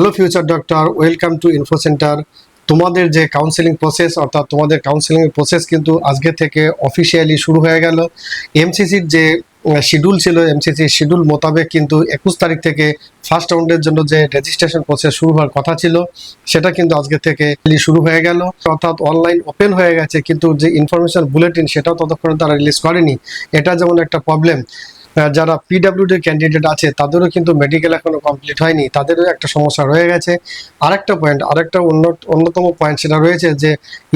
Hello future doctor, welcome to info centre. তোমাদের যে counselling process অর্থাৎ তোমাদের কাউন্সেলিং প্রসেস কিন্তু আজকে থেকে অফিসিয়ালি শুরু হয়ে গেল। এমসিসির যে শিডিউল ছিল এমসিসি শিডিউল মোতাবেক কিন্তু একুশ তারিখ থেকে ফার্স্ট রাউন্ডের জন্য যে রেজিস্ট্রেশন প্রসেস শুরু হওয়ার কথা ছিল, সেটা কিন্তু আজকে থেকে শুরু হয়ে গেল। অর্থাৎ অনলাইন ওপেন হয়ে গেছে, কিন্তু যে ইনফরমেশন বুলেটিন সেটাও ততক্ষণে তারা রিলিজ করেনি। এটা যেমন একটা প্রবলেম যারা পিডাব্লিউডি ক্যান্ডিডেট আছে, তাদেরও কিন্তু মেডিকেল এখনও কমপ্লিট হয়নি। তাদেরও একটা সমস্যা রয়ে গেছে। আরেকটা পয়েন্ট আরেকটা অন্য, অন্যতম পয়েন্ট সেটা রয়েছে যে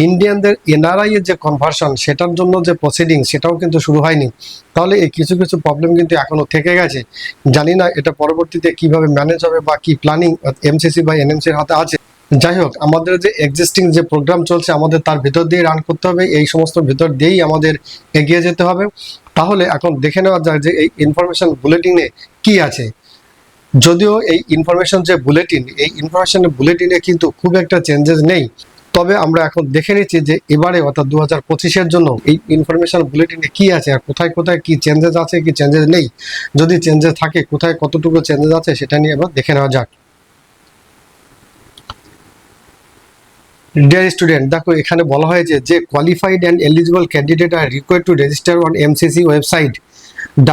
ইন্ডিয়ানদের এনআরআই এর যে কনভার্সন সেটার জন্য যে প্রসিডিং সেটাও কিন্তু শুরু হয়নি। তাহলে এই কিছু কিছু প্রবলেম কিন্তু এখনও থেকে গেছে। জানি না এটা পরবর্তীতে কীভাবে ম্যানেজ হবে বা কি প্ল্যানিং এমসিসি বা এনএমসির হাতে আছে। যাই হোক, আমাদের যে এক্সিস্টিং যে প্রোগ্রাম চলছে, আমাদের তার ভিতর দিয়ে রান করতে হবে। এই সমস্ত ভিতর দিয়েই আমাদের এগিয়ে যেতে হবে। তাহলে এখন দেখে নেওয়া যায় যে এই ইনফরমেশন বুলেটিনে কি আছে। যদিও এই ইনফরমেশন যে বুলেটিন এই ইনফরমেশন বুলেটিনে কিন্তু খুব একটা চেঞ্জেস নেই। তবে আমরা এখন দেখে নিচ্ছি যে এবারে অর্থাৎ দু হাজার পঁচিশের জন্য এই ইনফরমেশন বুলেটিনে কি আছে আর কোথায় কোথায় কি চেঞ্জেস আছে কি চেঞ্জেস নেই। যদি চেঞ্জেস থাকে, কোথায় কতটুকু চেঞ্জেস আছে সেটা নিয়ে এবার দেখে নেওয়া যাক। ডিয়ার স্টুডেন্ট দেখো, এখানে বলা হয়েছে যে qualified and eligible candidate are required to register on MCC website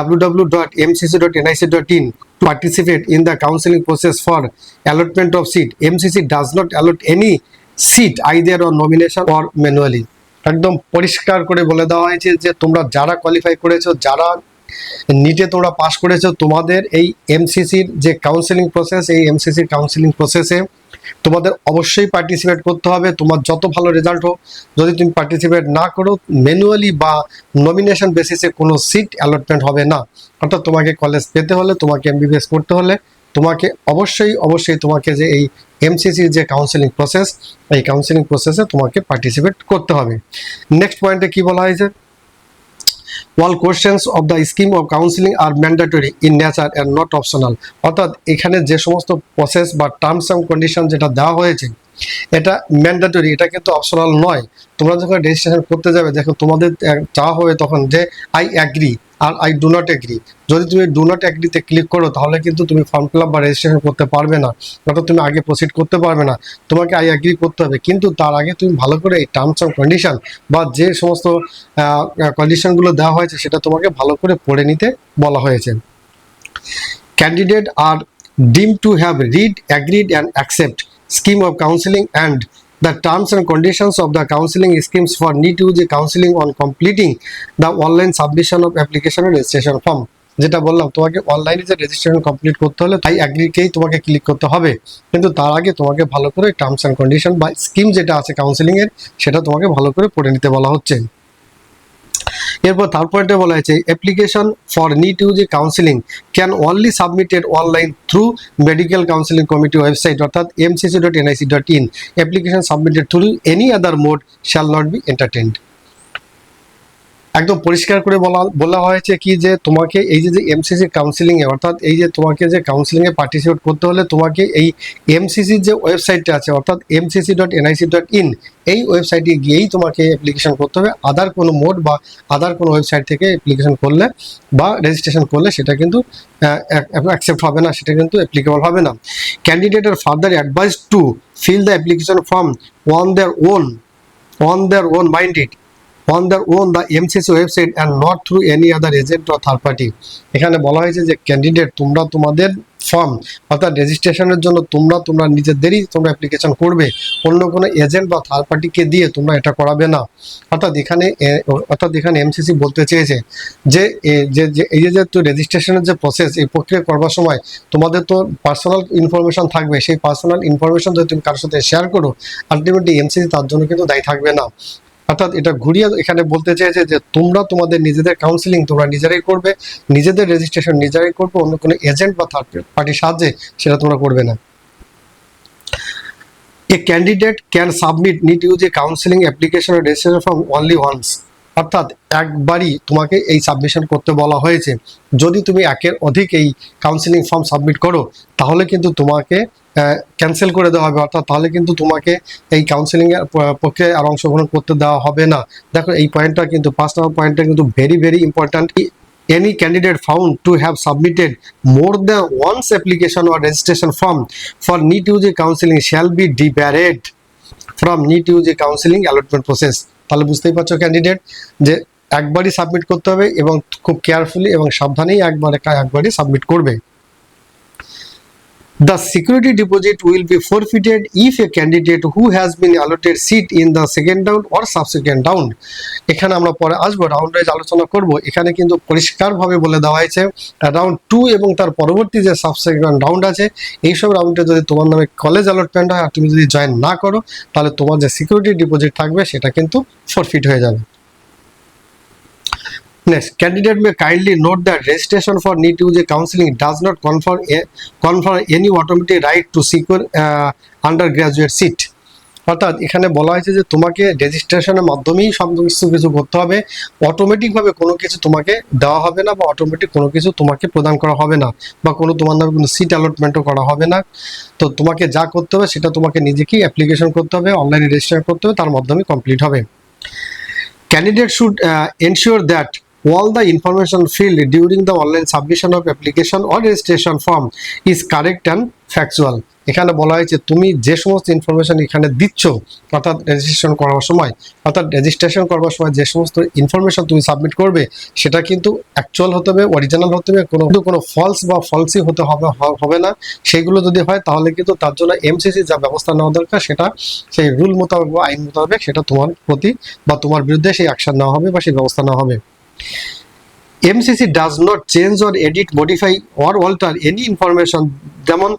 www.mcc.nic.in to participate in the counseling process for allotment of seat. MCC does not allot any seat either on nomination or manually. একদম পরিষ্কার করে বলে দেওয়া হয়েছে যে তোমরা যারা qualify করেছ, যারা নিটে তোমরা পাশ করেছ, তোমাদের এই এমসিসির যে কাউন্সেলিং প্রসেস এই এমসিসির কাউন্সেলিং প্রসেসে তোমাদের অবশ্যই পার্টিসিপেট করতে হবে। তোমার যত ভালো রেজাল্ট হোক, যদি তুমি পার্টিসিপেট না করো ম্যানুয়ালি বা নমিনেশন বেসিসে কোনো সিট অ্যালটমেন্ট হবে না। অর্থাৎ তোমাকে কলেজ পেতে হলে, তোমাকে এমবিবিএস করতে হলে, তোমাকে অবশ্যই অবশ্যই তোমাকে যে এই এমসিসির যে কাউন্সেলিং প্রসেস এই কাউন্সেলিং প্রসেসে তোমাকে পার্টিসিপেট করতে হবে। নেক্সট পয়েন্টে কি বলা হয়েছে? All questions of the scheme of counselling are mandatory in nature and not optional অর্থাৎ এখানে যে সমস্ত প্রসেস বা টার্মস অ্যান্ড কন্ডিশন যেটা দেওয়া হয়েছে, এটা ম্যান্ডেটরি এটা কিন্তু অপশনাল নয়। তোমরা যখন রেজিস্ট্রেশন করতে যাবে, দেখো তোমাদের চাওয়া হবে তখন যে আই অ্যাগ্রি আর আই ডু নট এগ্রি যদি তুমি ডু নট অ্যাগ্রিতে ক্লিক করো, তাহলে কিন্তু তুমি ফর্ম ফিল আপ বা রেজিস্ট্রেশন করতে পারবে না। অর্থাৎ তুমি আগে প্রসিড করতে পারবে না। তোমাকে আই অ্যাগ্রি করতে হবে। কিন্তু তার আগে তুমি ভালো করে এই টার্মস অ্যান্ড কন্ডিশন বা যে সমস্ত কন্ডিশনগুলো দেওয়া হয়েছে, সেটা তোমাকে ভালো করে পড়ে নিতে বলা হয়েছে। Candidate are deem to have read agreed and accept scheme of counseling and the terms and conditions of the counseling schemes for need to the counseling on completing the online submission of application and registration form যেটা বললাম তোমাকে অনলাইনে যে registration complete করতে হলে তাই অ্যাগ্রিকেই তোমাকে click করতে হবে কিন্তু তার আগে তোমাকে ভালো করে টার্মস অ্যান্ড কন্ডিশন বা স্কিম যেটা আছে কাউন্সেলিংয়ের সেটা তোমাকে ভালো করে পড়ে নিতে বলা হচ্ছে এরপর থার্ড পয়েন্টে বলা হয়েছে application for NEET UG counselling can only submitted online through medical counselling committee website অর্থাৎ MCC dot NIC dot in application submitted through any other mode shall not be entertained একদম পরিষ্কার করে বলা বলা হয়েছে কি যে তোমাকে এই যে যে এমসিসি কাউন্সিলিং এ, অর্থাৎ এই যে তোমাকে যে কাউন্সিলিং এ পার্টিসিপেট করতে হলে তোমাকে এই এমসিসি যে ওয়েবসাইটটা আছে, অর্থাৎ MCC dot NIC dot in এই ওয়েবসাইটে গিয়েই তোমাকে অ্যাপ্লিকেশন করতে হবে। আদার কোনো মোড বা আদার কোনো ওয়েবসাইট থেকে অ্যাপ্লিকেশন করলে বা রেজিস্ট্রেশন করলে সেটা কিন্তু অ্যাকসেপ্ট হবে না, সেটা কিন্তু অ্যাপ্লিকেবল হবে না। Candidate are further advised to fill the application form on their own on their own minded on the own the MCC website and not through any other agent or third party এখানে বলা হয়েছে যে candidate তোমরা তোমাদের form অর্থাৎ রেজিস্ট্রেশনের জন্য তোমরা তোমরা নিজেদেরই তোমরা অ্যাপ্লিকেশন করবে। অন্য কোনো এজেন্ট বা থার্ড পার্টিকে দিয়ে তোমরা এটা করাবে না। অর্থাৎ এখানে অর্থাৎ এখানে এমসিসি বলতে চেয়েছে যে যে এই যে তো রেজিস্ট্রেশনের যে প্রসেস এই প্রক্রিয়া করবার সময় তোমাদের তো পার্সোনাল ইনফরমেশন থাকবে। সেই পার্সোনাল ইনফরমেশন যদি তুমি কারোর সাথে শেয়ার করো আলটিমেটলি এমসিসি তার জন্য কিন্তু দায়ী থাকবে না। অর্থাৎ এটা ঘুরিয়ে এখানে বলতে চেয়েছে যে তোমরা তোমাদের নিজেদের কাউন্সিলিং তোমরা নিজেরাই করবে, নিজেদের রেজিস্ট্রেশন নিজেরাই করবে, অন্য কোনো এজেন্ট বা থার্ড পার্টির সাহায্যে সেটা তোমরা করবে না। A candidate can submit NEET UG a counselling application registration form only once অর্থাৎ একবারই তোমাকে এই সাবমিশন করতে বলা হয়েছে। যদি তুমি একের অধিক এই কাউন্সিলিং ফর্ম সাবমিট করো, তাহলে কিন্তু তোমাকে ক্যান্সেল করে দেওয়া হবে, অর্থাৎ তাহলে কিন্তু তোমাকে এই কাউন্সিলিংয়ের পক্ষে আর অংশগ্রহণ করতে দেওয়া হবে না। দেখো, এই পয়েন্টটা কিন্তু পাঁচ নম্বর পয়েন্টটা কিন্তু very very important any candidate found to have submitted more than once application or registration form for NEET UG counseling shall be debarred from NEET UG counseling allotment process. তাহলে বুঝতেই পারছ ক্যান্ডিডেট যে একবারই সাবমিট করতে হবে এবং খুব carefully এবং সাবধানেই একবার, একবারই সাবমিট করবে। The security deposit will be forfeited if a candidate who has been allotted seat in the second round or subsequent round. এখানে আমরা পরে আসব রাউন্ড ওয়াইজ আলোচনা করব। এখানে কিন্তু পরিষ্কারভাবে বলে দেওয়া হয়েছে রাউন্ড টু এবং তার পরবর্তী যে সাবসেকেন্ড রাউন্ড আছে, এইসব রাউন্ডে যদি তোমার নামে কলেজ অ্যালটমেন্ট হয় আর তুমি যদি জয়েন না করো, তাহলে তোমার যে সিকিউরিটি ডিপোজিট থাকবে, সেটা কিন্তু ফরফিট হয়ে যাবে। Next, candidate may kindly note that registration for NEET UG counseling does not confer a, confer any automatic right to secure uh, undergraduate seat. অর্থাৎ এখানে বলা হয়েছে যে তোমাকে রেজিস্ট্রেশনের মাধ্যমেই সমস্ত কিছু করতে হবে। অটোমেটিকভাবে কোনো কিছু তোমাকে দেওয়া হবে না বা অটোমেটিক কোনো কিছু তোমাকে প্রদান করা হবে না বা কোনো তোমার নামে কোনো সিট অ্যালটমেন্টও করা হবে না। তো তোমাকে যা করতে হবে সেটা তোমাকে নিজেকেই অ্যাপ্লিকেশন করতে হবে অনলাইনে রেজিস্টার করতে হবে তার মাধ্যমে কমপ্লিট হবে। Candidate should ensure that all the information filled during the online submission of application or registration form is correct and factual. এখানে বলা হয়েছে, তুমি যে সমস্ত ইনফরমেশন এখানে দিচ্ছ, অর্থাৎ রেজিস্ট্রেশন করার সময়, অর্থাৎ রেজিস্ট্রেশন করবার সময় যে সমস্ত ইনফরমেশন তুমি সাবমিট করবে, সেটা কিন্তু অ্যাকচুয়াল হতে হবে অরিজিনাল হতে হবে, কোনো কোনো ফলস বা ফলসই হতে হবে হবে না। সেইগুলো যদি হয়, তাহলে কিন্তু তার জন্য এমসিসি যা ব্যবস্থা নেওয়া দরকার, সেটা সেই রুল মোতাবেক বা আইন মোতাবেক সেটা তোমার প্রতি বা তোমার বিরুদ্ধে সেই অ্যাকশন নেওয়া হবে বা সেই ব্যবস্থা নেওয়া হবে। MCC does not change or edit, modify or alter any information যেমন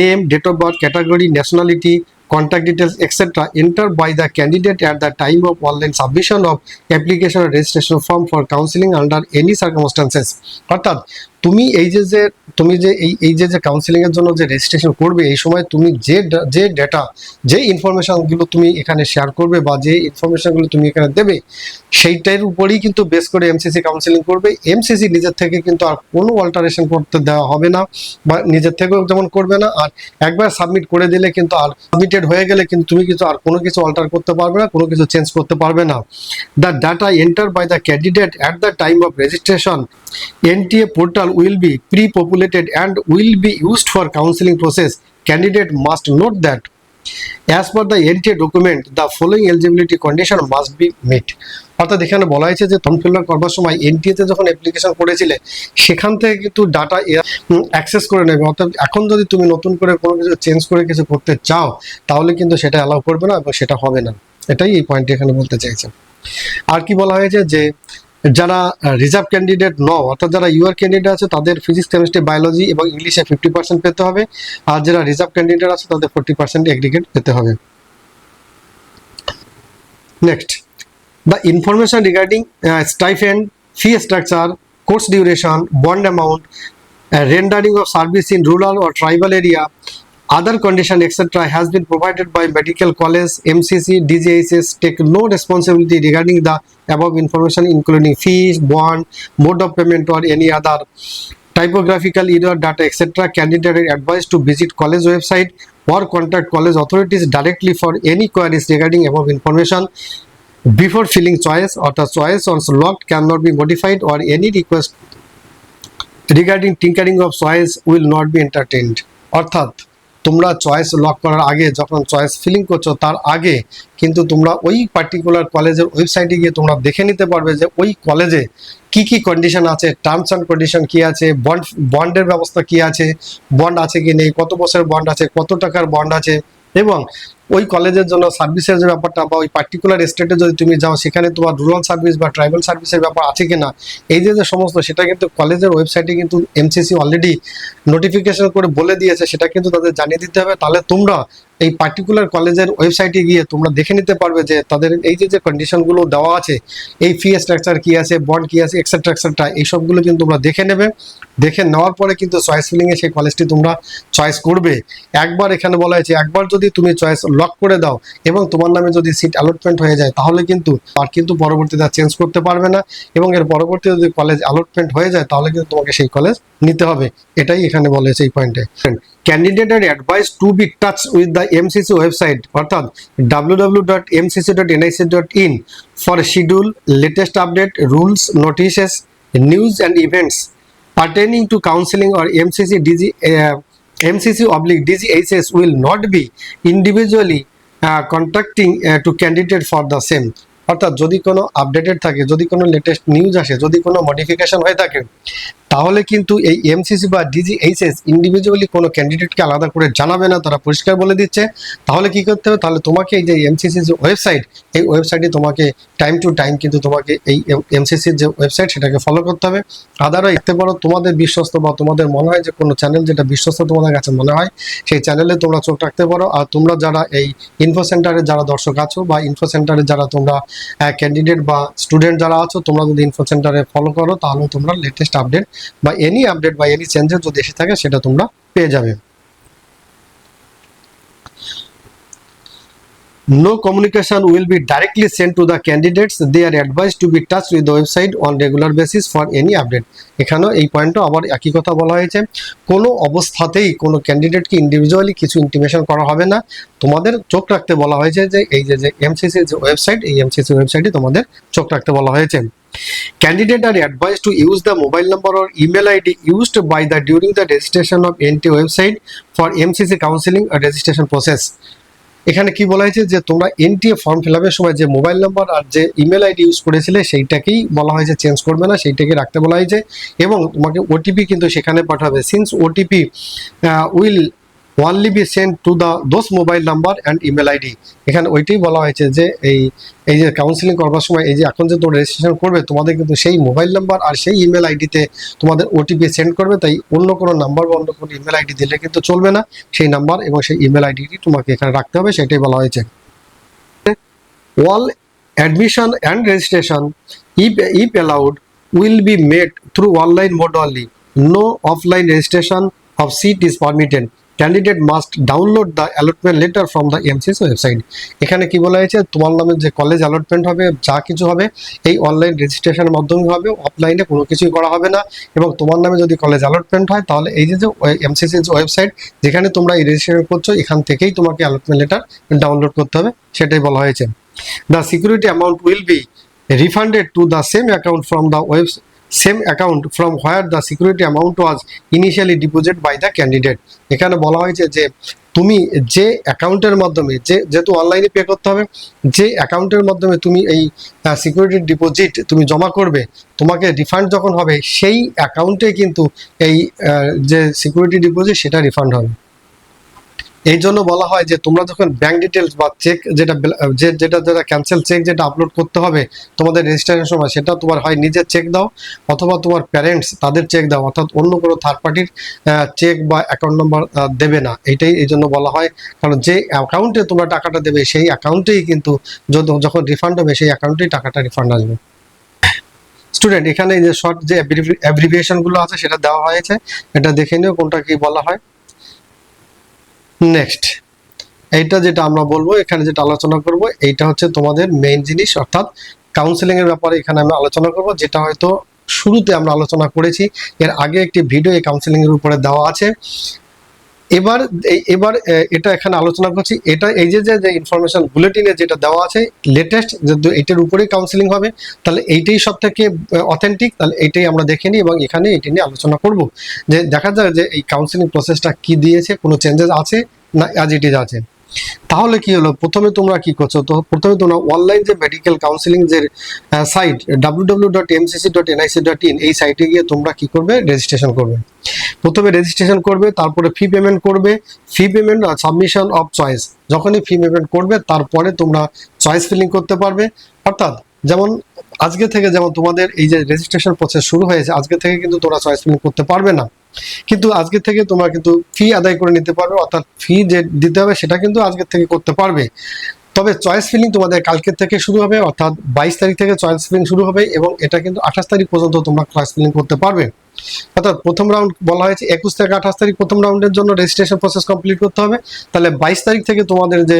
name, date of birth, category, nationality, contact details, etc. entered by the candidate at the time of online submission of application or registration form for counseling under any circumstances. অর্থাৎ তুমি এই যে যে তুমি যে এই এই যে যে কাউন্সিলিং এর জন্য যে রেজিস্ট্রেশন করবে, এই সময় তুমি যে যে ডেটা যে ইনফরমেশনগুলো তুমি এখানে শেয়ার করবে বা যে ইনফরমেশনগুলো তুমি এখানে দেবে, সেইটার উপরেই কিন্তু বেস করে এমসিসি কাউন্সিলিং করবে। এমসিসি নিজের থেকে কিন্তু আর কোনো অল্টারেশন করতে দেওয়া হবে না বা নিজের থেকেও যেমন করবে না। আর একবার সাবমিট করে দিলে কিন্তু আর সাবমিটেড হয়ে গেলে কিন্তু তুমি কিছু আর কোনো কিছু অল্টার করতে পারবে না, কোনো কিছু চেঞ্জ করতে পারবে না। The data enter by the candidate at the time of registration NTA portal will be pre-populated and will be used for counseling process. Candidate must note that as per the NTA document, the following eligibility condition must be met. অর্থাৎ এখানে বলা হয়েছে যে form fill করবার সময় এনটিএতে যখন application করেছিলে সেখান থেকে কিন্তু ডাটা অ্যাক্সেস করে নেবে অর্থাৎ এখন যদি তুমি নতুন করে কোনো কিছু চেঞ্জ করে কিছু করতে চাও তাহলে কিন্তু সেটা অ্যালাউ করবে না এবং সেটা হবে না এটাই এই পয়েন্টটি এখানে বলতে চাইছে আর কি বলা হয়েছে যে যারা রিজার্ভ ক্যান্ডিডেট ন, অর্থাৎ যারা ইউআর ক্যান্ডিডেট আছে, তাদের ফিজিক্স কেমিস্ট্রি বায়োলজি এবং ইংলিশে ফিফটি পার্সেন্ট পেতে হবে। আর যারা রিজার্ভ ক্যান্ডিডেট আছে, তাদের ফোরটি পার্সেন্ট এগ্রিগেট পেতে হবে। Next the information regarding stipend fee structure course duration bond amount rendering of service in rural O tribal area other condition etc. has been provided by medical college, MCC, DGHS take no responsibility regarding the above information including fees, bond, mode of payment or any other typographical error data etc. Candidate are advised to visit college website or contact college authorities directly for any queries regarding above information before filling choice or the choice also locked cannot be modified or any request regarding tinkering of choice will not be entertained অর্থাৎ তোমরা choice lock করার আগে, যখন choice filling করছ, তার আগে কিন্তু তোমরা ওই পার্টিকুলার কলেজের ওয়েবসাইটে গিয়ে তোমরা দেখে নিতে পারবে যে ওই কলেজে কি কি কন্ডিশন আছে টার্মস অ্যান্ড কন্ডিশন কী আছে বন্ড বন্ডের ব্যবস্থা কি আছে বন্ড আছে কি নেই, কত বছরের বন্ড আছে, কত টাকার বন্ড আছে এবং ওই কলেজের জন্য সার্ভিসের যে ব্যাপারটা বা ওই পার্টিকুলার স্টেটে যদি তুমি যাও, সেখানে তোমার রুরাল সার্ভিস বা ট্রাইবাল সার্ভিসের ব্যাপার আছে কিনা, এই যে যে সমস্ত, সেটা কিন্তু কলেজের ওয়েবসাইটে কিন্তু এমসিসি অলরেডি নোটিফিকেশন করে বলে দিয়েছে, সেটা কিন্তু তাদের জানিয়ে দিতে হবে। তাহলে তোমরা এই পার্টিকুলার কলেজের ওয়েবসাইটে গিয়ে তোমরা দেখে নিতে পারবে যে তাদের এই যে যে কন্ডিশনগুলো দেওয়া আছে, এই ফি স্ট্রাকচার কি আছে বন্ড কি আছে এক্সেট্রা এক্সেট্রা এই সবগুলো কিন্তু তোমরা দেখে নেবে। দেখে নেওয়ার পরে কিন্তু চয়েস ফিলিংয়ে সেই কলেজটি তোমরা চয়েস করবে। একবার এখানে বলা হয়েছে, একবার যদি তুমি চয়েস লক করে দাও এবং তোমার নামে যদি সিট অ্যালটমেন্ট হয়ে যায়, তাহলে কিন্তু আর কিন্তু পরবর্তীতে চেঞ্জ করতে পারবে না এবং এর পরবর্তীতে যদি কলেজ অ্যালটমেন্ট হয়ে যায়, তাহলে কিন্তু তোমাকে সেই কলেজ নিতে হবে। এটাই এখানে বলেছে এই পয়েন্টে candidate are advised to be touch with the MCC website অর্থাৎ W W dot MCC dot NIC dot in for schedule latest update rules notices news and events pertaining to counselling R MCC DG MCC oblique DG H S will not be individually contracting to candidate for the same অর্থাৎ যদি কোনো updated থাকে, যদি কোনো latest news আসে, যদি কোনো modification হয়ে থাকে তাহলে কিন্তু এই এমসিসি বা ডিজিএইচএস ইন্ডিভিজুয়ালি কোনো ক্যান্ডিডেটকে আলাদা করে জানাবে না, তারা পরিষ্কার বলে দিচ্ছে। তাহলে কি করতে হবে? তাহলে তোমাকে এই যে এমসিসি যে ওয়েবসাইট এই ওয়েবসাইটে তোমাকে টাইম টু টাইম কিন্তু তোমাকে এই এমসিসির যে ওয়েবসাইট সেটাকে ফলো করতে হবে। আদারও দেখতে পারো, তোমাদের বিশ্বস্ত বা তোমাদের মনে হয় যে কোনো চ্যানেল যেটা বিশ্বস্ত তোমাদের কাছে মনে হয়, সেই চ্যানেলে তোমরা চোখ রাখতে পারো। আর তোমরা যারা এই ইনফো সেন্টারে যারা দর্শক আছো বা ইনফো সেন্টারে যারা তোমরা ক্যান্ডিডেট বা স্টুডেন্ট যারা আছো, তোমরা যদি ইনফো সেন্টারে ফলো করো, তাহলে তোমরা লেটেস্ট আপডেট বা এনি আপডেট বা এনি চেঞ্জেস যদি এসে থাকে, সেটা তোমরা পেয়ে যাবে No communication will be directly sent to the candidates. They are advised to be touched with website on regular basis for any update. এখানেও এই পয়েন্টও আবার একই কথা বলা হয়েছে কোনো অবস্থাতেই কোনো ক্যান্ডিডেটকে ইন্ডিভিজুয়ালি কিছু ইন্টিমেশন করা হবে না তোমাদের চোখ রাখতে বলা হয়েছে যে, এই যে এমসিসি যে ওয়েবসাইট এই এমসিসি ওয়েবসাইটে তোমাদের চোখ রাখতে বলা হয়েছে Candidate are advised to use the mobile number or email ID used by the during the registration of NT website for MCC counseling or registration process. এখানে কি বলা হয়েছে যে তোমরা এনটিএ ফর্ম ফিল আপের সময় যে মোবাইল নাম্বার আর যে ইমেল আইডি ইউজ করেছিলে সেইটাকেই বলা হয়েছে চেঞ্জ করবে না সেইটাকে রাখতে বলা হয়েছে এবং তোমাকে ওটিপি কিন্তু সেখানে পাঠাবে since OTP will only be send to the those mobile number and email ID. এখানে ওইটাই বলা হয়েছে যে এই এই যে কাউন্সিলিং করবার সময় এই যে এখন যে তোমরা রেজিস্ট্রেশন করবে তোমাদের কিন্তু সেই মোবাইল নাম্বার আর সেই ইমেল আইডিতে তোমাদের ওটিপি সেন্ড করবে তাই অন্য কোনো নাম্বার বা অন্য কোনো ইমেল আইডি দিলে কিন্তু চলবে না। সেই নাম্বার এবং সেই ইমেল আইডিটি তোমাকে এখানে রাখতে হবে সেটাই বলা হয়েছে। All admission and registration if, if allowed will be made through online mode only. No offline registration of seat is permitted. Candidate must download the allotment letter from the MCS website এখানে কি বলা হয়েছে? তোমার নামে যে college allotment হবে, যা কিছু হবে, এই অনলাইন রেজিস্ট্রেশনের মাধ্যমে হবে অফলাইনে কোনো কিছুই করা হবে না। এবং তোমার নামে যদি কলেজ অ্যালটমেন্ট হয়, তাহলে এই যে যে ওয়েবসাইট যেখানে তোমরা এই রেজিস্ট্রেশন করছ, এখান থেকেই তোমাকে অ্যালটমেন্ট লেটার ডাউনলোড করতে হবে, সেটাই বলা হয়েছে। The security amount will be refunded to the same account from the web same account from where the security amount was initially deposit by the candidate এখানে বলা হয়েছে যে তুমি যে অ্যাকাউন্টের মাধ্যমে, যে যেহেতু অনলাইনে পে করতে হবে, যে অ্যাকাউন্টের মাধ্যমে তুমি এই সিকিউরিটি ডিপোজিট তুমি জমা করবে, তোমাকে রিফান্ড যখন হবে, সেই অ্যাকাউন্টে কিন্তু এই যে সিকিউরিটি ডিপোজিট সেটা রিফান্ড হবে। এই জন্য বলা হয় যে তোমরা যখন ব্যাংক ডিটেলস বা চেক যেটা যে যেটা যেটা ক্যান্সেল চেক যেটা আপলোড করতে হবে, তোমাদের রেজিস্ট্রেশনের সময় সেটা তোমার হয় নিজের চেক দাও অথবা তোমার প্যারেন্টস তাদের চেক দাও, অর্থাৎ অন্য কোনো থার্ড পার্টির চেক বা অ্যাকাউন্ট নম্বর দেবে না। এটাই এই জন্য বলা হয়। কারণ যে অ্যাকাউন্টে তোমরা টাকাটা দেবে, সেই অ্যাকাউন্টেই কিন্তু যখন রিফান্ড হবে, সেই অ্যাকাউন্টেই টাকাটা রিফান্ড আসবে। স্টুডেন্ট এখানে যে শর্ট যে অ্যাব্রিভিয়েশনগুলো আছে, সেটা দেওয়া হয়েছে। এটা দেখে নিও কোনটা কি বলা হয়। নেক্সট এইটা যেটা আমরা বলব, এখানে যেটা আলোচনা করব, এইটা হচ্ছে তোমাদের মেইন জিনিস, অর্থাৎ কাউন্সেলিং এর ব্যাপারে এখানে আমরা আলোচনা করব, যেটা হয়তো শুরুতে আমরা আলোচনা করেছি। এর আগে একটি ভিডিও এই কাউন্সেলিং এর উপরে দেওয়া আছে। এবার এবার এটা এখানে আলোচনা করছি। এটা এই যে যে ইনফরমেশন বুলেটিনে যেটা দেওয়া আছে লেটেস্ট যে এটার উপরেই কাউন্সিলিং হবে, তাহলে এইটাই সব থেকে অথেন্টিক তাহলে এইটাই আমরা দেখে নিই এবং এখানে এটি নিয়ে আলোচনা করব। যে, দেখা যায় যে, এই কাউন্সিলিং প্রসেসটা কি দিয়েছে, কোনো চেঞ্জেস আছে, না অ্যাজ ইট ইজ আছে? তাহলে কি হলো? প্রথমে তোমরা কি করছ? তো প্রথমে তোমরা অনলাইন যে মেডিকেল কাউন্সিলিং যে সাইট ইন এই সাইটে গিয়ে তোমরা কি করবে? রেজিস্ট্রেশন করবে। প্রথমে রেজিস্ট্রেশন করবে, তারপরে ফি পেমেন্ট করবে। Fee payment submission of choice যখনই ফি পেমেন্ট করবে, তারপরে তোমরা চয়েস ফিলিং করতে পারবে। অর্থাৎ যেমন আজকে থেকে যেমন তোমাদের এই যে রেজিস্ট্রেশন প্রসেস শুরু হয়েছে, আজকে থেকে কিন্তু তোমরা চয়েস ফিলিং করতে পারবে না। কিন্তু আজকে থেকে তোমরা কিন্তু ফি আদায় করে নিতে পারবে, অর্থাৎ ফি যে দিতে হবে সেটা কিন্তু আজকে থেকে করতে পারবে। তবে চয়েস ফিলিং তোমাদের কালকে থেকে শুরু হবে, অর্থাৎ বাইশ তারিখ থেকে চয়েস ফিলিং শুরু হবে এবং এটা কিন্তু আঠাশ তারিখ পর্যন্ত তোমরা চয়েস ফিলিং করতে পারবে। অর্থাৎ প্রথম রাউন্ড বলা হয়েছে, একুশ থেকে আঠাশ তারিখ প্রথম রাউন্ডের জন্য রেজিস্ট্রেশন প্রসেস কমপ্লিট করতে হবে। তাহলে বাইশ তারিখ থেকে তোমাদের যে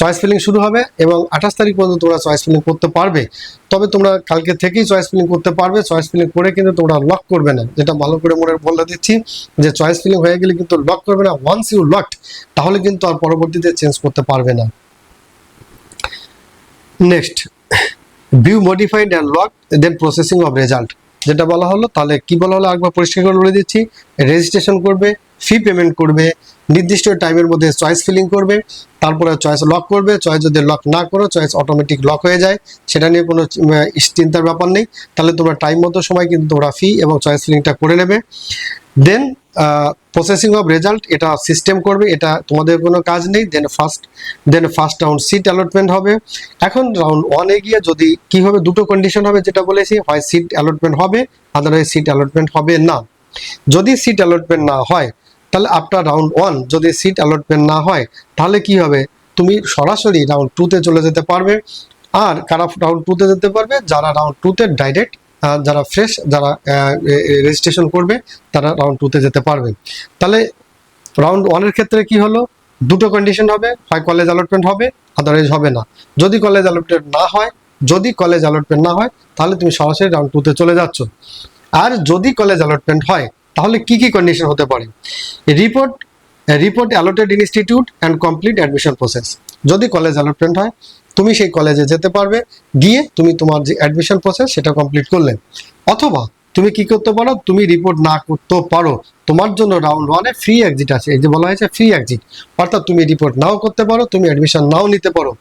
চয়েস ফিলিং শুরু হবে এবং আঠাশ তারিখ পর্যন্ত তোমরা চয়েস ফিলিং করতে পারবে। তবে তোমরা কালকে থেকেই চয়েস ফিলিং করতে পারবে চয়েস ফিলিং করে কিন্তু তোমরা লক করবে না। যেটা ভালো করে মনে বলে দিচ্ছি, যে চয়েস ফিলিং হয়ে গেলে কিন্তু লক করবে না। ওয়ান্স ইউ লকড তাহলে কিন্তু আর পরবর্তীতে চেঞ্জ করতে পারবে না। Next view modified and lock then processing of result যেটা বলা হলো, তাহলে কি বলা হলো? একবার পরিষ্কার করে বলে দিচ্ছি। রেজিস্ট্রেশন করবে ফি পেমেন্ট করবে, নির্দিষ্ট টাইমের মধ্যে চয়েস ফিলিং করবে, তারপরে চয়েস লক করবে চয়েস যদি লক না করো চয়েস অটোমেটিক লক হয়ে যায়। সেটা নিয়ে কোনো চিন্তার ব্যাপার নেই। তাহলে তোমরা টাইম মতো সময় কিন্তু তোমরা ফি এবং চয়েস ফিলিংটা করে নেবে। দেন প্রসেসিং অফ রেজাল্ট এটা সিস্টেম করবে, এটা তোমাদের কোনো কাজ নেই then first then first round seat allotment হবে। এখন রাউন্ড ওয়ানে গিয়ে যদি কি হবে দুটো কন্ডিশন হবে যেটা বলেছি, হয় সিট অ্যালটমেন্ট হবে আদারওয়াইজ সিট অ্যালটমেন্ট হবে না। যদি সিট অ্যালটমেন্ট না হয়, তাহলে আফটার রাউন্ড ওয়ান যদি সিট অ্যালটমেন্ট না হয়, তাহলে কি হবে? তুমি সরাসরি রাউন্ড টুতে চলে যেতে পারবে। আর কারা রাউন্ড টুতে যেতে পারবে? যারা রাউন্ড টুতে ডাইরেক্ট যারা ফ্রেশ যারা রেজিস্ট্রেশন করবে, তারা রাউন্ড টুতে যেতে পারবে। তাহলে রাউন্ড ওয়ানের ক্ষেত্রে কি হলো? দুটো কন্ডিশন হবে, হয় কলেজ অ্যালটমেন্ট হবে আদারওয়াইজ হবে না। যদি কলেজ অ্যালটমেন্ট না হয়, যদি কলেজ অ্যালটমেন্ট না হয়, তাহলে তুমি সরাসরি রাউন্ড টুতে চলে যাচ্ছ। আর যদি কলেজ অ্যালটমেন্ট হয়, তাহলে কি কি কন্ডিশন হতে পারে? Report report allotted institute and complete admission process যদি কলেজ অ্যালটমেন্ট হয় তুমি সেই কলেজে যেতে পারবে, গিয়ে তুমি তোমার যে অ্যাডমিশন প্রসেস সেটা কমপ্লিট করলে। অথবা তুমি কি করতে পারো, তুমি রিপোর্ট না করতেও পারো। তোমার জন্য রাউন্ড ওয়ানে ফ্রি এক্সিট আছে। এই যে বলা হয়েছে ফ্রি এক্সিট অর্থাৎ তুমি রিপোর্ট নাও করতে পারো, তুমি অ্যাডমিশন নাও নিতে পারো।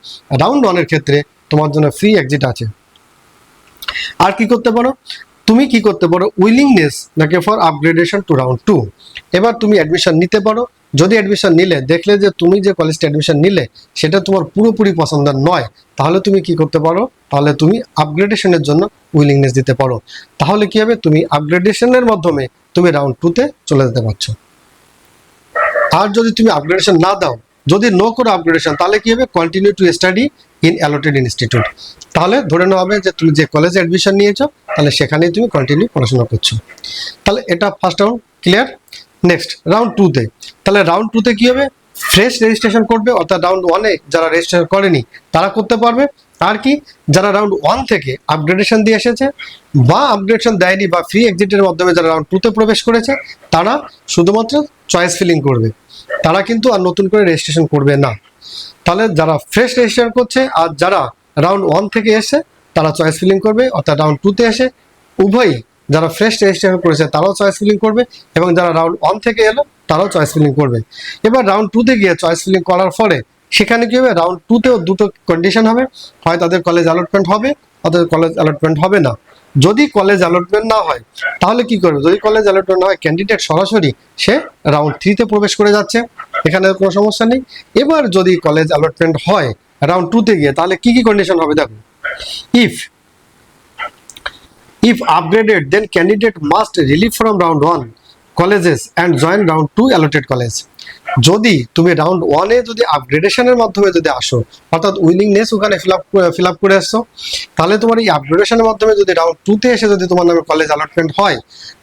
রাউন্ড ওয়ানের ক্ষেত্রে তোমার জন্য ফ্রি এক্সিট আছে। আর কি করতে পারো? তুমি কি করতে পারো? উইলিংনেস নাকি for upgradation to round two এবার তুমি অ্যাডমিশন নিতে পারো। যদি অ্যাডমিশন নিলে, দেখলে যে তুমি যে কলেজটা অ্যাডমিশন নিলে, সেটা তোমার পুরোপুরি পছন্দের নয়, তাহলে তুমি কি করতে পারো? তাহলে তুমি আপগ্রেডেশনের জন্য উইলিংনেস দিতে পারো। তাহলে কি হবে? তুমি আপগ্রেডেশনের মাধ্যমে তুমি রাউন্ড টুতে চলে যেতে পারছ। আর যদি তুমি আপগ্রেডেশন না দাও, যদি নো করো আপগ্রেডেশন তাহলে কি হবে? Continue to study in allotted institute তাহলে ধরে নেওয়া হবে যে তুমি যে কলেজে অ্যাডমিশন নিয়েছো, তাহলে সেখানেই তুমি কন্টিনিউ পড়াশোনা করছ। তাহলে এটা first round clear next round টুতে তাহলে রাউন্ড টুতে কি হবে? ফ্রেশ রেজিস্ট্রেশন করবে, অর্থাৎ রাউন্ড ওয়ানে যারা রেজিস্ট্রেশন করেনি, তারা করতে পারবে। আর কি, যারা রাউন্ড ওয়ান থেকে আপগ্রেডেশন দিয়ে এসেছে বা আপগ্রেডেশন দেয়নি বা ফ্রি এক্সিটের মাধ্যমে যারা রাউন্ড টুতে প্রবেশ করেছে, তারা শুধুমাত্র চয়েস ফিলিং করবে। তারা কিন্তু আর নতুন করে রেজিস্ট্রেশন করবে না। তাহলে যারা ফ্রেশ রেজিস্ট্রেশন করছে আর যারা রাউন্ড ওয়ান থেকে এসে তারা চয়েস ফিলিং করবে, অর্থাৎ রাউন্ড টুতে এসে উভয়ই যারা ফ্রেশ রেজিস্ট্রেশন করেছে, তারাও চয়েস ফিলিং করবে এবং যারা রাউন্ড ওয়ান থেকে এলো তারাও চয়েস ফিলিং করবে। এবার রাউন্ড টুতে গিয়ে চয়েস ফিলিং করার ফলে সেখানে কি হবে? রাউন্ড টুতেও দুটো কন্ডিশন হবে। হয় তাদের কলেজ অ্যালটমেন্ট হবে অথবা কলেজ অ্যালটমেন্ট হবে না। যদি কলেজ অ্যালটমেন্ট না হয়, তাহলে কি করবে? যদি কলেজ অ্যালটমেন্ট না হয় ক্যান্ডিডেট সরাসরি সে রাউন্ড থ্রিতে প্রবেশ করে যাচ্ছে। এখানে কোনো সমস্যা নেই। এবার যদি কলেজ অ্যালটমেন্ট হয় রাউন্ড টুতে গিয়ে, তাহলে কি কি কন্ডিশন হবে দেখো। If if upgraded, then candidate must relieve from round 1 colleges and join round 2 allotted college যদি তুমি রাউন্ড ওয়ানে যদি আপগ্রেডেশনের মাধ্যমে যদি আসো, অর্থাৎ উইলিংনেস ওখানে ফিল আপ ফিল আপ করে আসছো, তাহলে তোমার এই আপগ্রেডেশনের মাধ্যমে যদি রাউন্ড টুতে এসে যদি তোমার নামে কলেজ অ্যালটমেন্ট হয়,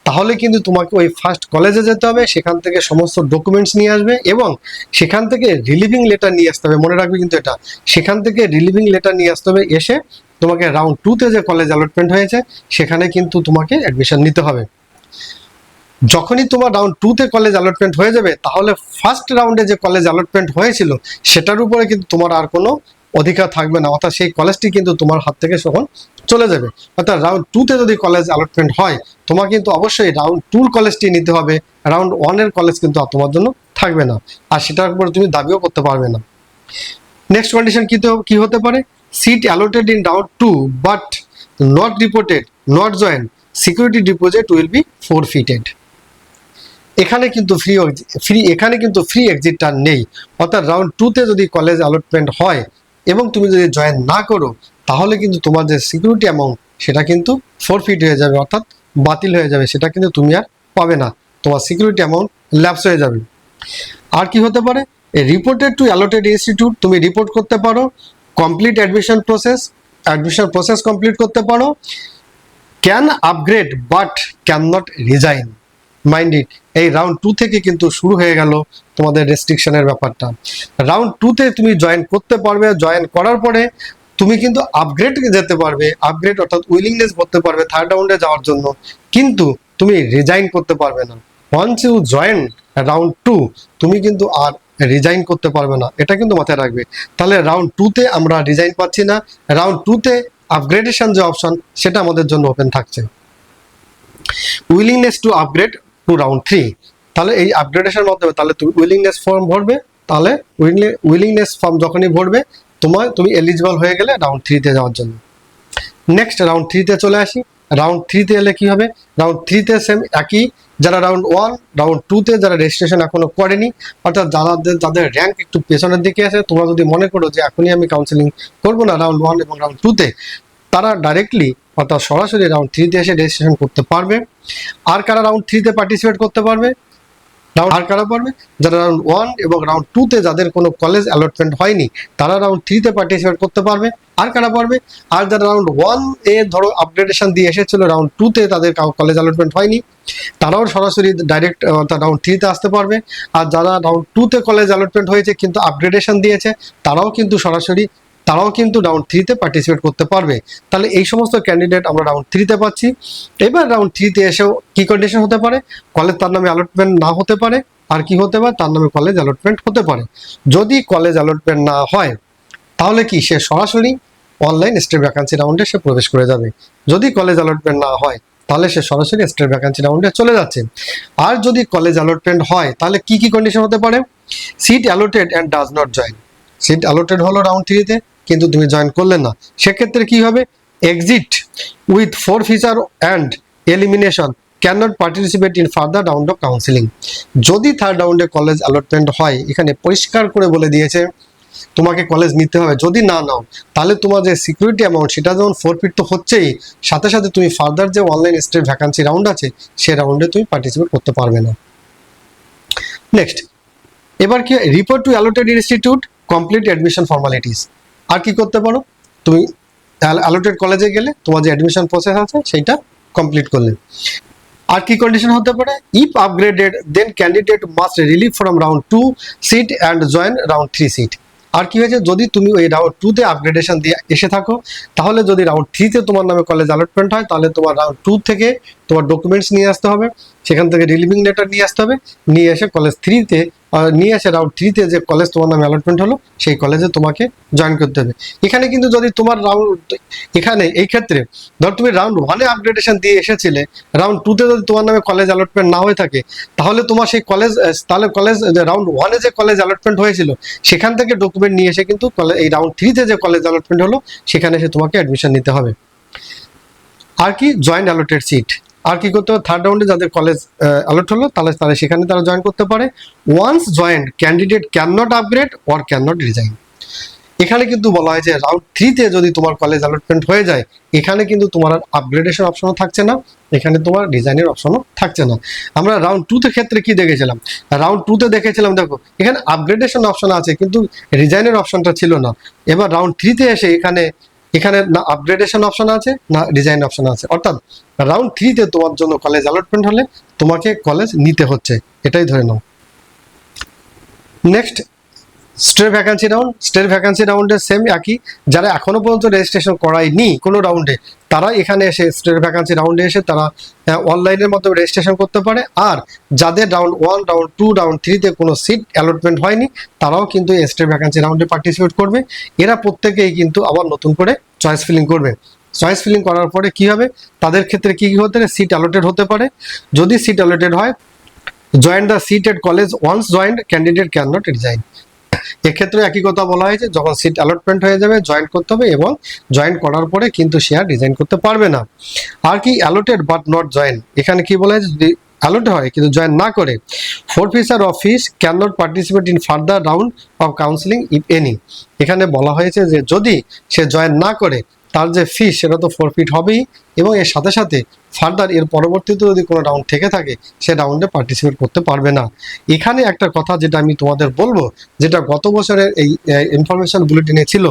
তাহলে কিন্তু তোমাকে ওই ফার্স্ট কলেজে যেতে হবে, সেখান থেকে সমস্ত ডকুমেন্টস নিয়ে আসবে এবং সেখান থেকে রিলিভিং লেটার নিয়ে আসতে হবে। মনে রাখবে কিন্তু এটা, সেখান থেকে রিলিভিং লেটার নিয়ে আসতে হবে, এসে তোমাকে রাউন্ড টুতে যে কলেজ অ্যালটমেন্ট হয়েছে, সেখানে কিন্তু তোমাকে অ্যাডমিশন নিতে হবে। যখনই তোমার রাউন্ড টুতে কলেজ অ্যালটমেন্ট হয়ে যাবে, তাহলে ফার্স্ট রাউন্ডে যে কলেজ অ্যালটমেন্ট হয়েছিল, সেটার উপরে কিন্তু তোমার আর কোনো অধিকার থাকবে না। অর্থাৎ সেই কলেজটি কিন্তু তোমার হাত থেকে তখন চলে যাবে। অর্থাৎ রাউন্ড টুতে যদি কলেজ অ্যালটমেন্ট হয়, তোমার কিন্তু অবশ্যই রাউন্ড টুর কলেজটি নিতে হবে। রাউন্ড ওয়ানের কলেজ কিন্তু তোমার জন্য থাকবে না। আর সেটার উপরে তুমি দাবিও করতে পারবে না। নেক্সট কন্ডিশন কি কি হতে পারে? Seat allotted in round two but not reported not join security deposit will be forfeited এখানে কিন্তু ফ্রি ফ্রি এখানে কিন্তু ফ্রি এক্সিটটা নেই। অর্থাৎ রাউন্ড টুতে যদি কলেজ অ্যালটমেন্ট হয় এবং তুমি যদি জয়েন না করো, তাহলে কিন্তু তোমার যে সিকিউরিটি অ্যামাউন্ট সেটা কিন্তু ফোর ফিট হয়ে যাবে, অর্থাৎ বাতিল হয়ে যাবে। সেটা কিন্তু তুমি আর পাবে না। তোমার সিকিউরিটি অ্যামাউন্ট ল্যাপস হয়ে যাবে। আর কি হতে পারে? রিপোর্টেড টু অ্যালোটেড ইনস্টিটিউট তুমি রিপোর্ট করতে পারো complete admission process admission process complete করতে পারো। Can upgrade but can not resign mind it এই রাউন্ড টু থেকে কিন্তু শুরু হয়ে গেল তোমাদের রেস্ট্রিকশনের ব্যাপারটা। রাউন্ড টুতে তুমি জয়েন করতে পারবে জয়েন করার পরে তুমি কিন্তু আপগ্রেড যেতে পারবে আপগ্রেড অর্থাৎ উইলিংনেস করতে পারবে থার্ড রাউন্ডে যাওয়ার জন্য। কিন্তু তুমি রিজাইন করতে পারবে না। Once you join round two তুমি কিন্তু আর রিজাইন করতে পারবে না। এটা কিন্তু মাথায় রাখবে। তাহলে রাউন্ড টুতে আমরা রিজাইন পাচ্ছি না। রাউন্ড টুতে আপগ্রেডেশন যে অপশন সেটা আমাদের জন্য ওপেন থাকছে। Willingness to upgrade to round three তাহলে এই আপগ্রেডেশনের মাধ্যমে তাহলে তুমি উইলিংনেস ফর্ম ভরবে, তাহলে উইলিংনেস ফর্ম যখনই ভরবে তোমার তুমি এলিজিবল হয়ে গেলে রাউন্ড থ্রিতে যাওয়ার জন্য। নেক্সট রাউন্ড থ্রিতে চলে আসি। রাউন্ড থ্রিতে এলে কি হবে? রাউন্ড থ্রিতে সেম একই, যারা রাউন্ড ওয়ান রাউন্ড টুতে যারা রেজিস্ট্রেশন এখনও করেনি, অর্থাৎ যারা যাদের র্যাঙ্ক একটু পেছনের দিকে আছে, তোমরা যদি মনে করো যে এখনই আমি কাউন্সিলিং করব না রাউন্ড ওয়ান এবং রাউন্ড টুতে তারা ডাইরেক্টলি অর্থাৎ সরাসরি রাউন্ড থ্রিতে এসে রেজিস্ট্রেশন করতে পারবে। আর কারা রাউন্ড থ্রিতে পার্টিসিপেট করতে পারবে? রাউন্ড আর কারা পারবে? যারা রাউন্ড ওয়ান এবং রাউন্ড টুতে যাদের কোনো কলেজ অ্যালটমেন্ট হয়নি, তারা রাউন্ড থ্রিতে পার্টিসিপেট করতে পারবে। আর কারা পারবে? আর যারা রাউন্ড ওয়ান এ ধরো আপগ্রেডেশন দিয়ে এসেছিল রাউন্ড টুতে তাদের কলেজ অ্যালটমেন্ট হয়নি, তারাও সরাসরি ডাইরেক্ট রাউন্ড থ্রিতে আসতে পারবে। আর যারা রাউন্ড টুতে কলেজ অ্যালটমেন্ট হয়েছে কিন্তু আপগ্রেডেশন দিয়েছে, তারাও কিন্তু সরাসরি তারাও কিন্তু রাউন্ড থ্রিতে পার্টিসিপেট করতে পারবে। তাহলে এই সমস্ত ক্যান্ডিডেট আমরা রাউন্ড থ্রিতে পাচ্ছি। এবার রাউন্ড থ্রিতে এসেও কি কন্ডিশন হতে পারে? কলেজ তার নামে অ্যালটমেন্ট না হতে পারে। আর কি হতে পারে? তার নামে কলেজ অ্যালটমেন্ট হতে পারে। যদি কলেজ অ্যালটমেন্ট না হয়, তাহলে কি সে সরাসরি অনলাইন স্টেট ভ্যাকান্সি রাউন্ডে সে প্রবেশ করে যাবে। যদি কলেজ অ্যালটমেন্ট না হয়, তাহলে সে সরাসরি স্টেট ভ্যাকান্সি রাউন্ডে চলে যাচ্ছে। আর যদি কলেজ অ্যালটমেন্ট হয়, তাহলে কি কি কন্ডিশন হতে পারে? Seat allotted and does not join seat allotted হলো রাউন্ড থ্রিতে কিন্তু তুমি জয়েন করলে না। সেক্ষেত্রে কি হবে? Exit with forfeiture and elimination can not participate in further round of counselling যদি থার্ড রাউন্ডে কলেজ অ্যালটমেন্ট হয়, এখানে পরিষ্কার করে বলে দিয়েছে, তোমাকে কলেজ নিতে হবে। যদি না নাও, তাহলে তোমার যে সিকিউরিটি অ্যামাউন্ট সেটা যেমন ফোরফিট তো হচ্ছেই, সাথে সাথে তুমি ফার্দার যে অনলাইন স্টেট ভ্যাকান্সি রাউন্ড আছে, সে রাউন্ডে তুমি পার্টিসিপেট করতে পারবে না। নেক্সট এবার কি report to allotted institute complete admission formalities আর কি করতে পারো? তুমি অ্যালোটেড কলেজে গেলে তোমার যে অ্যাডমিশন প্রসেস আছে সেইটা কমপ্লিট করলে। আর কি কন্ডিশন হতে পারে? If upgraded then candidate must relieve from round two seat and join round three seat আর কি হয়েছে? যদি তুমি ওই রাউন্ড টুতে আপগ্রেডেশন দিয়ে এসে থাকো, তাহলে যদি রাউন্ড থ্রিতে তোমার নামে কলেজ অ্যালটমেন্ট হয়, তাহলে তোমার রাউন্ড টু থেকে তোমার ডকুমেন্টস নিয়ে আসতে হবে। সেখান থেকে রিলিভিং লেটার নিয়ে আসতে হবে। নিয়ে এসে কলেজ থ্রিতে নিয়ে এসে রাউন্ড থ্রিতে যে কলেজ তোমার নামে অ্যালটমেন্ট হলো, সেই কলেজে তোমাকে জয়েন করতে হবে। এখানে কিন্তু যদি তোমার রাউন্ড এখানে, এই ক্ষেত্রে, ধর তুমি রাউন্ড ওয়ানে আপগ্রেডেশন দিয়ে এসেছিলে রাউন্ড টুতে যদি তোমার নামে কলেজ অ্যালটমেন্ট না হয়ে থাকে, তাহলে তোমার সেই কলেজ তাহলে কলেজ রাউন্ড ওয়ানে যে কলেজ অ্যালটমেন্ট হয়েছিল, সেখান থেকে ডকুমেন্ট নিয়ে এসে কিন্তু এই রাউন্ড থ্রিতে যে কলেজ অ্যালটমেন্ট হলো, সেখানে এসে তোমাকে অ্যাডমিশন নিতে হবে। আর কি? জয়েন্ট অ্যালোটেড সিট আর কি করতে হবে? থার্ড রাউন্ডে যাদের কলেজ অ্যালট হলো, তাহলে তারা সেখানে তারা জয়েন করতে পারে। Once joined candidate can not upgrade or can not resign এখানে কিন্তু বলা হয় যে রাউন্ড থ্রিতে যদি তোমার কলেজ অ্যালটমেন্ট হয়ে যায়, এখানে কিন্তু তোমার আর আপগ্রেডেশন অপশনও থাকছে না। এখানে তোমার ডিজাইনের অপশনও থাকছে না। আমরা রাউন্ড টুতে ক্ষেত্রে কি দেখেছিলাম? রাউন্ড টুতে দেখেছিলাম, দেখো, এখানে আপগ্রেডেশন অপশন আছে, কিন্তু রিজাইনের অপশনটা ছিল না। এবার রাউন্ড থ্রিতে এসে এখানে এখানে না আপগ্রেডেশন অপশন আছে, না ডিজাইন অপশন আছে। অর্থাৎ রাউন্ড থ্রিতে তোমার জন্য কলেজ অ্যালটমেন্ট হলে তোমাকে কলেজ নিতে হচ্ছে। এটাই ধরে নাও। Next state vacancy round state vacancy রাউন্ডে সেম একই। যারা এখনও পর্যন্ত রেজিস্ট্রেশন করায়নি কোনো রাউন্ডে তারা এখানে এসে স্টেট ভ্যাকান্সি রাউন্ডে এসে তারা অনলাইনের মাধ্যমে রেজিস্ট্রেশন করতে পারে। আর যাদের round one round two round থ্রিতে কোনো সিট অ্যালটমেন্ট হয়নি, তারাও কিন্তু স্টেট ভ্যাকান্সি রাউন্ডে পার্টিসিপেট করবে। এরা প্রত্যেকেই কিন্তু আবার নতুন করে চয়েস ফিলিং করবে। চয়েস ফিলিং করার পরে কি হবে? তাদের ক্ষেত্রে কি কী হতে পারে? সিট অ্যালোটেড হতে পারে। যদি সিট অ্যালোটেড হয় join the seat at college once joined candidate can not resign এক্ষেত্রে একই কথা বলা হয়েছে, যখন সিট অ্যালটমেন্ট হয়ে যাবে জয়েন করতে হবে এবং জয়েন করার পরে কিন্তু আর ডিজাইন করতে পারবে না। আর কি অ্যালোটেড বাট নট জয়েন এখানে কি বলা হয়েছে? অ্যালোট হয়, কিন্তু জয়েন না করে forfeiture of seat can not participate in further round of counselling if any এখানে বলা হয়েছে যে যদি সে জয়েন না করে, তার যে ফিস সেটা তো ফোরফিট হবেই। এবং এর সাথে সাথে ফার্দার এর পরবর্তীতে যদি কোনো রাউন্ড থেকে থাকে, সে রাউন্ডে পার্টিসিপেট করতে পারবে না। এখানে একটা কথা যেটা আমি তোমাদের বলব, যেটা গত বছরের এই ইনফরমেশন বুলেটিনে ছিল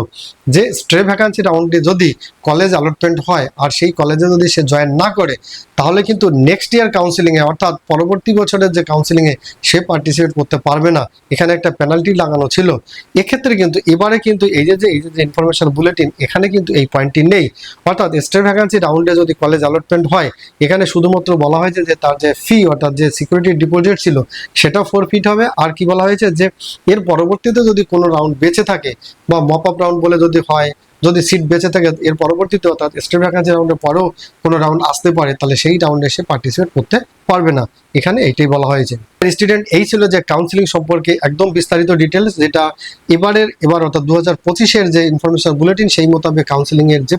যে স্ট্রে ভ্যাকান্সি রাউন্ডে যদি কলেজ অ্যালটমেন্ট হয় আর সেই কলেজে যদি সে জয়েন না করে, তাহলে কিন্তু নেক্সট ইয়ার কাউন্সিলিংয়ে অর্থাৎ পরবর্তী বছরের যে কাউন্সিলিংয়ে সে পার্টিসিপেট করতে পারবে না। এখানে একটা পেনাল্টি লাগানো ছিল। এক্ষেত্রে কিন্তু এবারে কিন্তু এই যে এই যে ইনফরমেশন বুলেটিন এখানে কিন্তু এই পয়েন্টটি নেই। অর্থাৎ স্ট্রে ভ্যাকান্সি রাউন্ডে যদি কলেজ অ্যালটমেন্ট হয়, এখানে শুধুমাত্র বলা হয়েছে যে তার যে ফি অর্থাৎ যে সিকিউরিটি ডিপোজিট ছিল সেটা ফোর ফিট হবে। আর কি বলা হয়েছে যে, এর পরবর্তীতে যদি কোনো রাউন্ড বেঁচে থাকে বা মপ আপ রাউন্ড বলে যদি হয় যদি সিট বেঁচে থাকে, এর পরবর্তীতে অর্থাৎ স্টেট ভ্যাকান্সি রাউন্ডের পরেও কোনো রাউন্ড আসতে পারে, তাহলে সেই রাউন্ডে সে পার্টিসিপেট করতে পারবে না। এখানে এইটাই বলা হয়েছে। স্টুডেন্ট এই ছিল যে কাউন্সিলিং সম্পর্কে একদম বিস্তারিত ডিটেলস যেটা এবারের, এবার অর্থাৎ দু হাজার পঁচিশের যে ইনফরমেশন বুলেটিন সেই মোতাবেক কাউন্সিলিং এর যে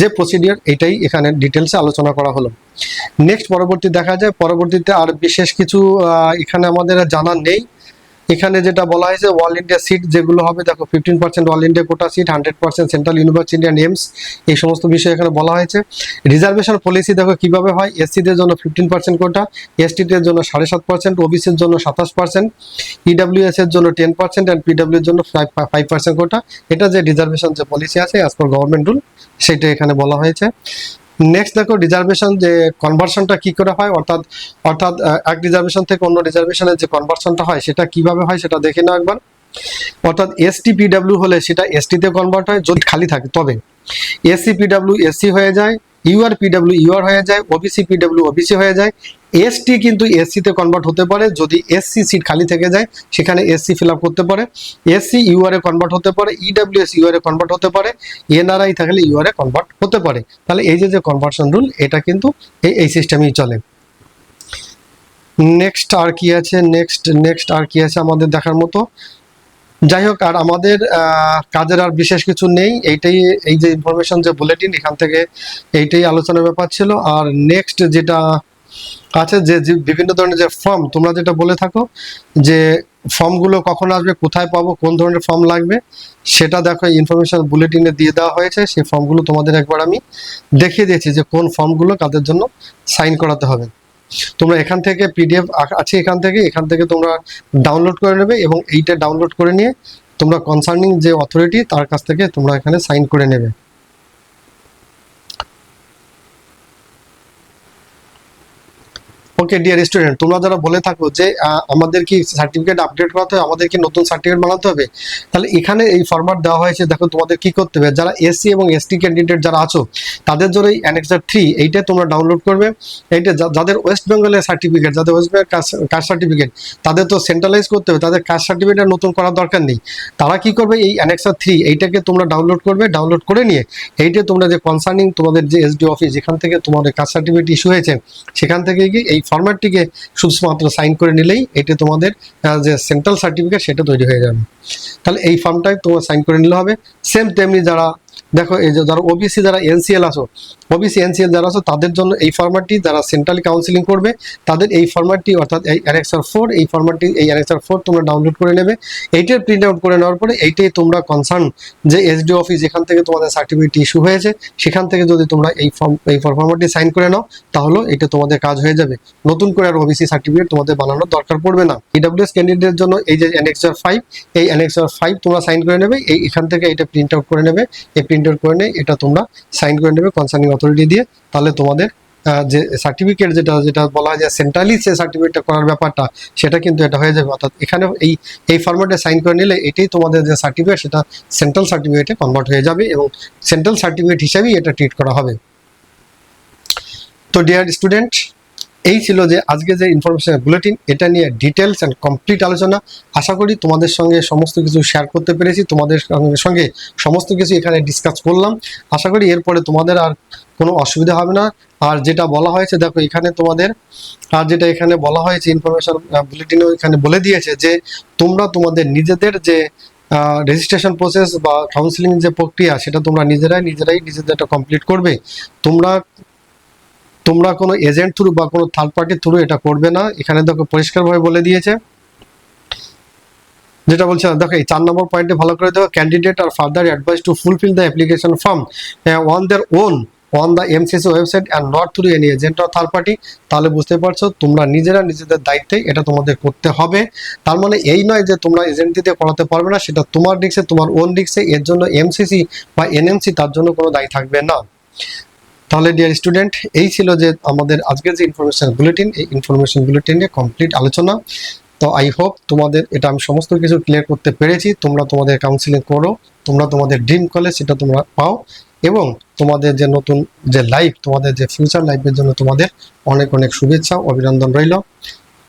যে প্রসিডিওর এটাই এখানে ডিটেলসে আলোচনা করা হলো। নেক্সট পরবর্তী দেখা যায়। পরবর্তীতে আর বিশেষ কিছু এখানে আমাদের জানা নেই। এখানে যেটা বলা হয়েছে অল ইন্ডিয়া সিট যেগুলো হবে, দেখো fifteen percent all India quota seat hundred percent central university and AIIMS এই সমস্ত বিষয় এখানে বলা হয়েছে। রিজার্ভেশন পলিসি দেখো কীভাবে হয় এসসিদের জন্য ফিফটিন পার্সেন্ট কোটা এসটিদের জন্য সাড়ে সাত পার্সেন্ট ওবিসির জন্য সাতাশ পার্সেন্ট ইডাব্লিউএস এর জন্য টেন পার্সেন্ট অ্যান্ড পিডাব্লিউ এর জন্য ফাইভ পার্সেন্ট কোটা এটা যে রিজার্ভেশন যে পলিসি আছে অ্যাজ পার গভর্নমেন্ট রুল সেটা এখানে বলা হয়েছে। নেক্সট দেখো রিজার্ভেশন যে কনভার্সনটা কি করে হয়? অর্থাৎ অর্থাৎ এক রিজার্ভেশন থেকে অন্য রিজার্ভেশনের যে কনভার্সনটা হয়, সেটা কীভাবে হয় সেটা দেখে নাও একবার। অর্থাৎ এসটি পিডাব্লিউ হলে সেটা এসটিতে কনভার্ট হয়, যদি খালি থাকে তবে। এসসি পিডাব্লিউ এসসি হয়ে যায় ইউআর পিডাব্লিউ ইউআর হয়ে যায় ওবিসি পিডাব্লিউ ওবিসি হয়ে যায়। এসটি কিন্তু এসসিতে কনভার্ট হতে পারে, যদি এসসি সিট খালি থেকে যায়, সেখানে এসসি ফিল করতে পারে। এসসি ইউআর কনভার্ট হতে পারে ইডাব্লিউএস ইউআর কনভার্ট হতে পারে এনআরআই থাকলে ইউআর কনভার্ট হতে পারে। তাহলে এই যে যে কনভার্সন রুল এটা কিন্তু এই এই সিস্টেমেই চলে। নেক্সট আর কি আছে? নেক্সট নেক্সট আর কি আছে আমাদের দেখার মতো? যাই হোক, আর আমাদের কাজের আর বিশেষ কিছু নেই। এইটাই, এই যে ইনফরমেশন যে বুলেটিন এখান থেকে এইটাই আলোচনার ব্যাপার ছিল। আর নেক্সট যেটা আছে, যে বিভিন্ন ধরনের যে ফর্ম তোমরা যেটা বলে থাকো, যে ফর্মগুলো কখন আসবে, কোথায় পাবো, কোন ধরনের ফর্ম লাগবে, সেটা দেখো ইনফরমেশন বুলেটিনে দিয়ে দেওয়া হয়েছে। সেই ফর্মগুলো তোমাদের একবার আমি দেখিয়ে দিয়েছি যে কোন ফর্মগুলো কাদের জন্য সাইন করাতে হবে। তোমরা এখান থেকে পিডিএফ আছে এখান থেকে এখান থেকে তোমরা ডাউনলোড করে নেবে এবং এইটা ডাউনলোড করে নিয়ে তোমরা কনসার্নিং যে অথরিটি তার কাছ থেকে তোমরা এখানে সাইন করে নেবে। ওকে ডিয়ার স্টুডেন্ট তোমরা যারা বলে থাকো যে আমাদের কি সার্টিফিকেট আপডেট করাতে হবে, আমাদের কি নতুন সার্টিফিকেট বানাতে হবে, তাহলে এখানে এই ফরম্যাট দেওয়া হয়েছে, দেখো তোমাদের কি করতে হবে, যারা এসসি এবং এসটি ক্যান্ডিডেট যারা আছো, তাদের জন্য এই অ্যানেক্সার থ্রি এইটা তোমরা ডাউনলোড করবে, এইটা যাদের ওয়েস্ট বেঙ্গলের সার্টিফিকেট যাদের ওয়েস্ট বেঙ্গল কাস্ট সার্টিফিকেট তাদের তো সেন্ট্রালাইজ করতে হবে, তাদের কাস্ট সার্টিফিকেট নতুন করার দরকার নেই, তারা কি করবে, এই অ্যানেক্সার থ্রি এইটাকে তোমরা ডাউনলোড করবে ডাউনলোড করে নিয়ে, এইটা তোমরা যে কনসার্নিং তোমাদের যে এসডি অফিস যেখান থেকে তোমাদের কাস্ট সার্টিফিকেট ইস্যু হয়েছে, সেখান থেকে গিয়ে এই ফরম্যাটটিকে শুধুমাত্র সাইন করে নিলেই এটি তোমাদের যে সেন্ট্রাল সার্টিফিকেট সেটা তৈরি হয়ে যাবে। তাহলে এই ফর্মটাই তোমার সাইন করে নিলে হবে। সেম তেমনি যারা দেখো, এই যে যারা ওবিসি যারা এনসিএল আছো ওবিসি এনসিএল যারা আছো, তাদের জন্য এই ফরম্যাটটি যারা সেন্ট্রালি কাউন্সিলিং করবে, তাদের এই ফরম্যাটটি অর্থাৎ এই অ্যানেক্সার ফোর এই ফরম্যাটটি এই অ্যানেক্সার ফোর তোমরা ডাউনলোড করে নেবে। এইটার প্রিন্ট আউট করে নেওয়ার পরে এইটাই তোমরা কনসার্ন যে এসডি অফিস যেখান থেকে তোমাদের সার্টিফিকেট ইস্যু হয়েছে, সেখান থেকে যদি তোমরা এই ফর্ম এই ফরম্যাটটি সাইন করে নাও, তাহলে এটা তোমাদের কাজ হয়ে যাবে। নতুন করে আর ওবিসি সার্টিফিকেট তোমাদের বানানোর দরকার পড়বে না। ইডাব্লিউএস ক্যান্ডিডেটের জন্য এই যে অ্যানেক্সার ফাইভ এই অ্যানেক্সার ফাইভ তোমরা সাইন করে নেবে, এই এখান থেকে এটা প্রিন্ট আউট করে নেবে। এই প্রিন্ট আউট করে নিয়ে এটা তোমরা সাইন করে নেবে কনসার্নিং অথরিটি দিয়ে। তাহলে তোমাদের যে সার্টিফিকেট যেটা যেটা বলা হয় যে সেন্ট্রালি সে সার্টিফিকেটটা করার ব্যাপারটা, সেটা কিন্তু এটা হয়ে যাবে। অর্থাৎ এখানে এই এই ফরম্যাটে সাইন করে নিলে এটাই তোমাদের যে সার্টিফিকেট সেটা সেন্ট্রাল সার্টিফিকেটে কনভার্ট হয়ে যাবে এবং সেন্ট্রাল সার্টিফিকেট হিসাবেই এটা ট্রিট করা হবে। তো ডিয়ার স্টুডেন্ট এই ছিল যে আজকে যে ইনফরমেশন বুলেটিন এটা নিয়ে ডিটেলস অ্যান্ড কমপ্লিট আলোচনা। আশা করি তোমাদের সঙ্গে সমস্ত কিছু শেয়ার করতে পেরেছি। তোমাদের সঙ্গে- সঙ্গে সমস্ত কিছু এখানে ডিসকাস করলাম। আশা করি এরপরে তোমাদের আর কোনো অসুবিধা হবে না। আর যেটা বলা হয়েছে, দেখো এখানে তোমাদের আর যেটা এখানে বলা হয়েছে ইনফরমেশন বুলেটিনেও এখানে বলে দিয়েছে যে তোমরা তোমাদের নিজেদের যে রেজিস্ট্রেশন প্রসেস বা কাউন্সিলিং যে প্রক্রিয়া, সেটা তোমরা নিজেরাই নিজেরাই নিজেদেরটা কমপ্লিট করবে। তোমরা তোমরা কোনো এজেন্ট থ্রু বা কোনো থার্ড পার্টির থ্রু এটা করবে না। এখানে দেখো পরিষ্কারভাবে বলে দিয়েছে। যেটা বলছে দেখো এই চার নম্বর পয়েন্টে ভালো করে দেখো candidate R further advice to fulfil the application form on their own on the MCC website and not through any agent or third party তাহলে বুঝতে পারছ, তোমরা নিজেরা নিজেদের দায়িত্বে এটা তোমাদের করতে হবে। তার মানে এই নয় যে তোমরা এজেন্ট দিয়ে করাতে পারবে না, সেটা তোমার রিক্সে তোমার ওন রিক্সে এর জন্য এমসিসি বা এনএমসি তার জন্য কোনো দায়ী থাকবে না। তাহলে ডিয়ার স্টুডেন্ট এই ছিল যে আমাদের আজকের যে ইনফরমেশন বুলেটিন এই ইনফরমেশন বুলেটিনে কমপ্লিট আলোচনা। তো আই হোপ তোমাদের এটা আমি সমস্ত কিছু ক্লিয়ার করতে পেরেছি। তোমরা তোমাদের কাউন্সিলিং করো, তোমরা তোমাদের ড্রিম কলেজ সেটা তোমরা পাও এবং তোমাদের যে নতুন যে লাইফ তোমাদের যে ফিউচার লাইফের জন্য তোমাদের অনেক অনেক শুভেচ্ছা, অভিনন্দন রইল।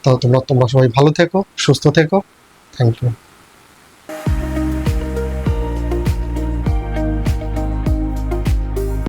তো তোমরা তোমরা সবাই ভালো থেকো, সুস্থ থেকো। Thank you